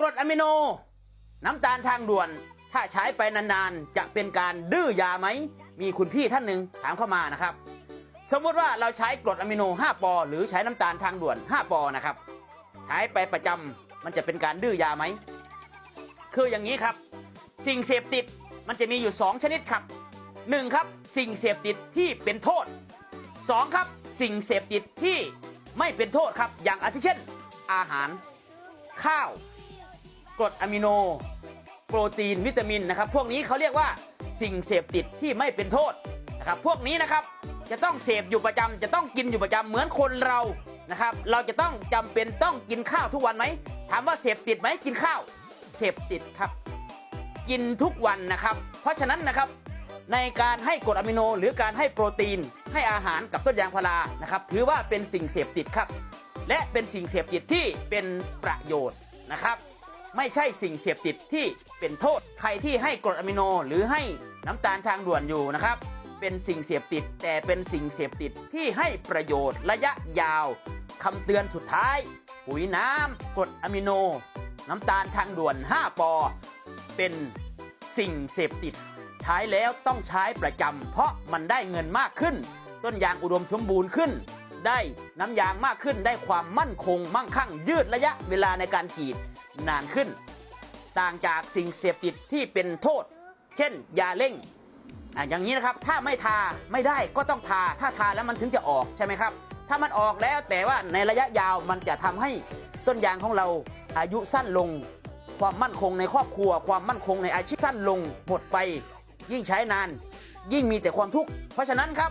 กรดอะมิโน น้ำตาลทางด่วน ถ้าใช้ไปนานๆ จะเป็นการดื้อยาไหม มีคุณพี่ท่านหนึ่งถามเข้ามานะครับ สมมติว่าเราใช้กรดอะมิโน 5 ปอ หรือใช้น้ำตาลทางด่วน 5 ปอนะครับ ใช้ไปประจำมันจะเป็นการดื้อยาไหม คืออย่างนี้ครับ สิ่งเสพติดมันจะมีอยู่ 2 ชนิดครับ 1. ครับ สิ่งเสพติดที่เป็นโทษ 2. ครับ สิ่งเสพติดที่ไม่เป็นโทษครับ อย่างอาทิเช่น อาหาร ข้าว กรดอะมิโน โปรตีนวิตามินนะครับ พวกนี้เขาเรียกว่าสิ่งเสพติดที่ไม่เป็นโทษนะครับ พวกนี้นะครับจะต้องเสพอยู่ประจำจะต้องกินอยู่ประจำเหมือนคนเรานะครับ เราจะต้องจำเป็นต้องกินข้าวทุกวันไหมถามว่าเสพติดไหมกินข้าวเสพติดครับ กินทุกวันนะครับ เพราะฉะนั้นนะครับในการให้กรดอะมิโน หรือการให้โปรตีน ให้อาหารกับต้นยางพารานะครับถือว่าเป็นสิ่งเสพติดครับ และเป็นสิ่งเสพติดที่เป็นประโยชน์นะครับ ไม่ใช่สิ่งเสพติดที่เป็นโทษ ใครที่ให้กรดอะมิโนหรือให้น้ำตาลทางด่วนอยู่นะครับ เป็นสิ่งเสพติด แต่เป็นสิ่งเสพติดที่ให้ประโยชน์ระยะยาวคำเตือนสุดท้าย ปุ๋ยน้ำกรดอะมิโน น้ำตาลทางด่วน 5 ปอ เป็นสิ่งเสพติด ใช้แล้วต้องใช้ประจำเพราะมันได้เงินมากขึ้น ต้นยางอุดมสมบูรณ์ขึ้น ได้น้ำยางมากขึ้นได้ความมั่นคงมั่งคั่งยืดระยะเวลาในการกรีด นานขึ้น ต่างจากสิ่งเสพติดที่เป็นโทษ เช่น ยาเร่งอะอย่างนี้นะครับถ้าไม่ทาไม่ได้ก็ต้องทาถ้าทาแล้วมันถึงจะออกใช่ไหมครับ ถ้ามันออกแล้วแต่ว่าในระยะยาวมันจะทำให้ต้นยางของเราอายุสั้นลง ความมั่นคงในครอบครัว ความมั่นคงในอาชีพสั้นลงหมดไป ยิ่งใช้นาน ยิ่งมีแต่ความทุกข์เพราะฉะนั้นครับ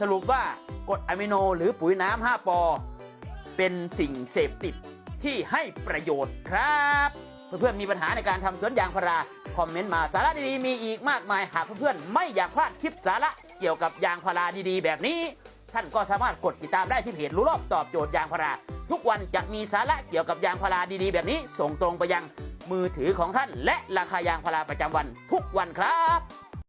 สรุปว่ากรดอะมิโนหรือปุ๋ยน้ำ5ปอ เป็นสิ่งเสพติด ที่ให้ประโยชน์ครับเพื่อนๆมีปัญหาในการทำสวนยางพาราคอมเมนต์มาสาระดีๆมีอีกมากมายหากเพื่อนๆไม่อยากพลาดคลิปสาระเกี่ยวกับยางพาราดีๆ แบบนี้ ท่านก็สามารถกดติดตามได้ที่เพจรู้รอบตอบโจทย์ยางพารา ทุกวันจะมีสาระเกี่ยวกับยางพาราดีๆ แบบนี้ ส่งตรงไปยังมือถือของท่าน และราคายางพาราประจำวันทุกวันครับ